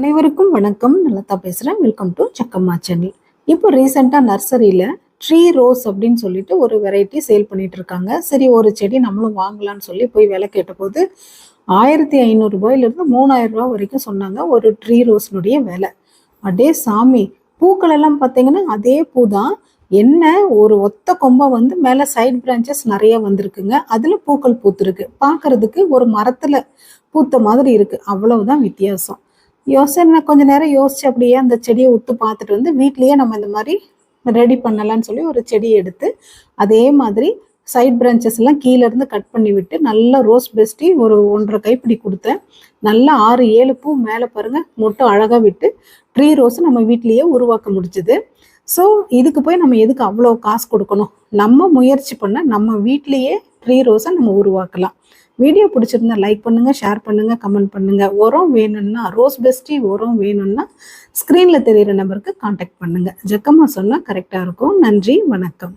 அனைவருக்கும் வணக்கம். நல்லதா பேசுகிறேன் வெல்கம் டு சக்கம்மா சேனல் இப்போ ரீசெண்டாக நர்சரியில் ட்ரீ ரோஸ் அப்படின்னு சொல்லிட்டு ஒரு வெரைட்டி சேல் பண்ணிட்டு இருக்காங்க. சரி ஒரு செடி நம்மளும் வாங்கலாம்னு சொல்லி போய் விலை கேட்டபோது ஆயிரத்தி ஐநூறுரூபாயிலிருந்து மூணாயிரம் ரூபா வரைக்கும் சொன்னாங்க ஒரு ட்ரீ ரோஸ்னுடைய விலை. அடே சாமி பூக்கள் எல்லாம் பார்த்தீங்கன்னா அதே பூ தான். என்ன ஒரு ஒத்த கொம்பை வந்து மேலே சைட் பிரான்ச்சஸ் நிறைய வந்திருக்குங்க. அதில் பூக்கள் பூத்துருக்கு. பார்க்கறதுக்கு ஒரு மரத்தில் பூத்த மாதிரி இருக்குது அவ்வளவுதான் வித்தியாசம். யோசனை கொஞ்ச நேரம் யோசிச்சு அப்படியே அந்த செடியை உத்து பார்த்துட்டு வந்து வீட்லயே நம்ம இந்த மாதிரி ரெடி பண்ணலாம்னு சொல்லி ஒரு செடியை எடுத்து அதே மாதிரி சைட் பிரான்ச்சஸ் எல்லாம் கீழே இருந்து கட் பண்ணி விட்டு நல்லா ரோஸ் பெஸ்டி ஒரு ஒன்றரை கைப்பிடி கொடுத்தேன். நல்லா ஆறு ஏழு பூ மேலே பாருங்க மொட்டை அழகாக விட்டு ட்ரீ ரோஸ் நம்ம வீட்லேயே உருவாக்க முடிஞ்சுது. ஸோ இதுக்கு போய் நம்ம எதுக்கு அவ்வளோ காசு கொடுக்கணும்? நம்ம முயற்சி பண்ண நம்ம வீட்லேயே ட்ரீ ரோஸை நம்ம உருவாக்கலாம். வீடியோ பிடிச்சிருந்தா லைக் பண்ணுங்கள் ஷேர் பண்ணுங்கள் கமெண்ட் பண்ணுங்கள் உரம் வேணும்னா ரோஸ் பெஸ்டி உரம் வேணும்னா ஸ்க்ரீனில் தெரிகிற நம்பருக்கு காண்டாக்ட் பண்ணுங்கள் ஜக்கமாக சொன்னால் கரெக்டாக இருக்கும். நன்றி வணக்கம்.